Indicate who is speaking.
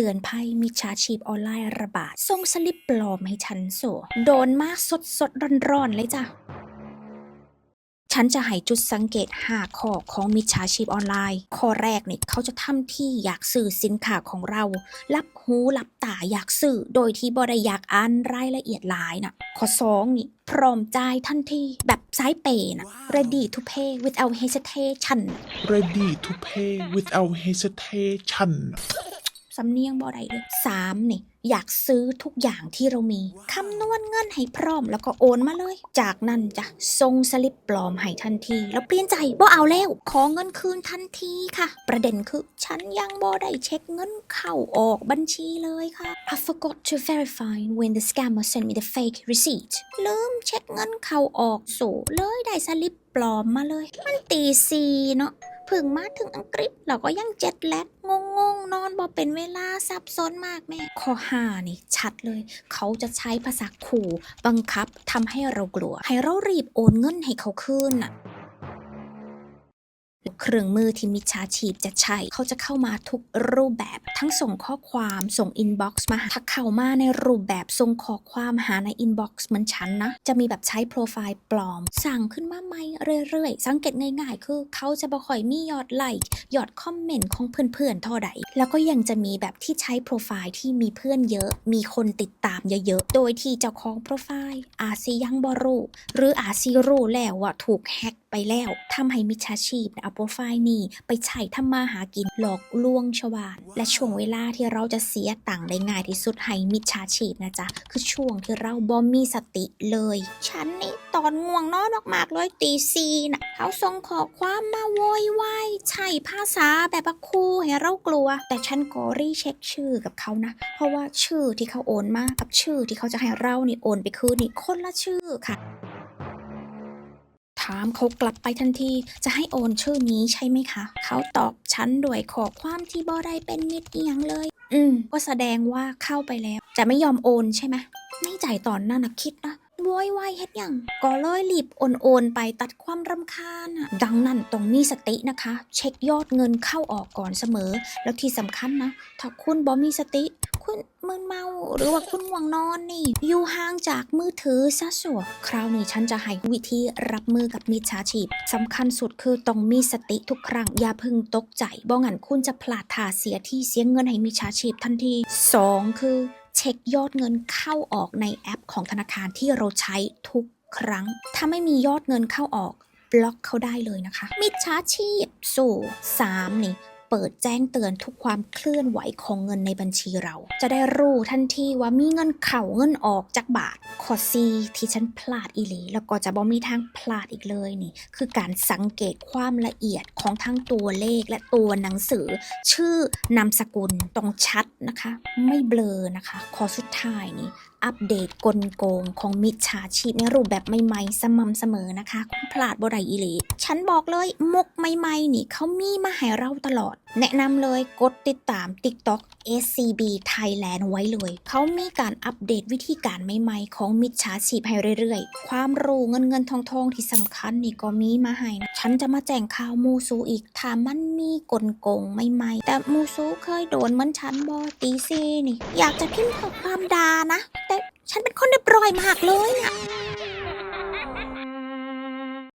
Speaker 1: ตือนภัยมิจฉาชีพออนไลน์ระบาดส่งสลิปปลอมให้ฉันโสโดนมากสดสดร้อนร้อนๆเลยจ้ะฉันจะให้จุดสังเกต 5 ข้อของมิจฉาชีพออนไลน์ ข้อแรกนี่เขาจะทำที่อยากซื้อสินค้าของเรา รับหูรับตาอยากซื้อโดยที่บ่ได้อยากอ่านรายละเอียดหลายนะข้อ2นี่พร้อมจ่ายทันทีแบบสายเปย์นะ ready to pay without hesitation
Speaker 2: ready to pay without hesitation
Speaker 1: สำเนียงบ่ได้เลยสามนี่อยากซื้อทุกอย่างที่เรามีคำนวณเงินให้พร้อมแล้วก็โอนมาเลย จากนั้นจะส่งสลิปปลอมให้ทันที แล้วเปลี่ยนใจบ่เอาแล้ว ขอเงินคืนทันทีค่ะ ประเด็นคือ ฉันยังบ่ได้เช็คเงินเข้าออกบัญชีเลยค่ะ I forgot to verify when the scammer sent me the fake receipt ลืมเช็คเงินเข้าออกสู่เลยได้สลิปปลอมมาเลย มันตีซีเนาะเพิ่งมาถึงอังกฤษเราก็ยังเจ็ดแลกงง งๆนอนบ่เป็นเวลาซับซ้อนมากแม่ ข้อห้านี่ชัดเลย เขาจะใช้ภาษาขู่บังคับทำให้เรากลัว ให้เรารีบโอนเงินให้เขาคืนน่ะ เครื่องมือที่มิจฉาชีพจะใช้ เขาจะเข้ามาทุกรูปแบบทั้งส่งข้อความส่งอินบ็อกซ์มาหาถ้าเข้ามาในรูปแบบส่งข้อความหาในอินบ็อกซ์เหมือนฉันนะ จะมีแบบใช้โปรไฟล์ปลอม สั่งขึ้นมาใหม่เรื่อยๆ สังเกตง่ายๆ คือ เขาจะบ่ค่อยมียอดไลค์ยอดคอมเมนต์ของเพื่อนๆท่าใด แล้วก็ยังจะมีแบบที่ใช้โปรไฟล์ที่มีเพื่อนเยอะ มีคนติดตามเยอะๆโดยที่เจ้าของโปรไฟล์อาจสิยังบรูหรืออาจสิรู้แล้วว่าถูกแฮ็กไปแล้วทำให้มิจฉาชีพเอาโปรไฟล์นี้ไปใช้ทำมาหากินหลอกลวงชาวบ้านและช่วงเวลาที่เราจะเสียตังค์ได้ง่ายที่สุดให้มิจฉาชีพนะจ๊ะ คือช่วงที่เราบ่มีสติเลย ฉันนี่ตอนง่วงนอนมากๆเลยตีซีนะเขาส่งขอความมาโวยวายใช้ภาษาแบบว่าครูให้เรากลัว แต่ฉันก็รีเช็คชื่อกับเขานะ เพราะว่าชื่อที่เขาโอนมากับชื่อที่เขาจะให้เรานี่โอนไปคืนนี่คนละชื่อค่ะ ถามเขากลับไปทันที จะให้โอนชื่อนี้ใช่ไหมคะ เขาตอบฉันด้วยขอความที่บ่ได้เป็นมิตรเอียงเลย อืม ก็แสดงว่าเข้าไปแล้ว จะไม่ยอมโอนใช่ไหมในใจตอนนั้นนะคิดนะ โวยวายเฮ็ดยังก็เลยรีบโอนโอนไปตัดความรำคาญอะดังนั้นต้องมีสตินะคะ เช็คยอดเงินเข้าออกก่อนเสมอ แล้วที่สำคัญนะ ถ้าคุณบ่มีสติ คุณมึนเมาหรือว่าคุณง่วงนอนนี่ อยู่ห่างจากมือถือซะสัวคราวนี้ฉันจะให้วิธีรับมือกับมิจฉาชีพสำคัญสุดคือต้องมีสติทุกครั้ง อย่าพึ่งตกใจบ่งั้นคุณจะพลาดท่าเสียที่เสียเงินให้มิจฉาชีพทันที 2 คือ เช็คยอดเงินเข้าออกในแอปของธนาคารที่เราใช้ทุกครั้ง ถ้าไม่มียอดเงินเข้าออกบล็อกเขาได้เลยนะคะ มิจฉาชีพสู่3นี่ เปิดแจ้งเตือนทุกความเคลื่อนไหวของเงินในบัญชีเรา จะได้รู้ทันทีว่ามีเงินเข้าเงินออกจากบาทขอซีที่ฉันพลาดอีหลี แล้วก็จะบ่มีทางพลาดอีกเลยนี่ คือการสังเกตความละเอียดของทั้งตัวเลขและตัวหนังสือ ชื่อนามสกุลต้องชัดนะคะ ไม่เบลอนะคะ ขอสุดท้ายนี่ อัปเดตกลโกงของมิจฉาชีพในรูปแบบใหม่ๆ สม่ำเสมอนะคะคุณพลาดบ่ได้อีหลี ฉันบอกเลยมุกใหม่ๆนี่เขามีมาให้เราตลอดแนะนำเลยกดติดตาม TikTok SCB Thailand ไว้เลย เขามีการอัปเดตวิธีการใหม่ๆ ของมิจฉาชีพให้เรื่อยๆ ความรู้เงินเงินทองทองที่สำคัญนี่ก็มีมาให้นะฉันจะมาแจ้งข่าวมูซูอีกถ้ามันมีกลโกงใหม่ๆ แต่มูซูเคยโดนเหมือนฉันบอตีซีนี่ อยากจะพิมพ์ข้อความดานะ แต่ฉันเป็นคนเรียบร้อยมากเลยอะ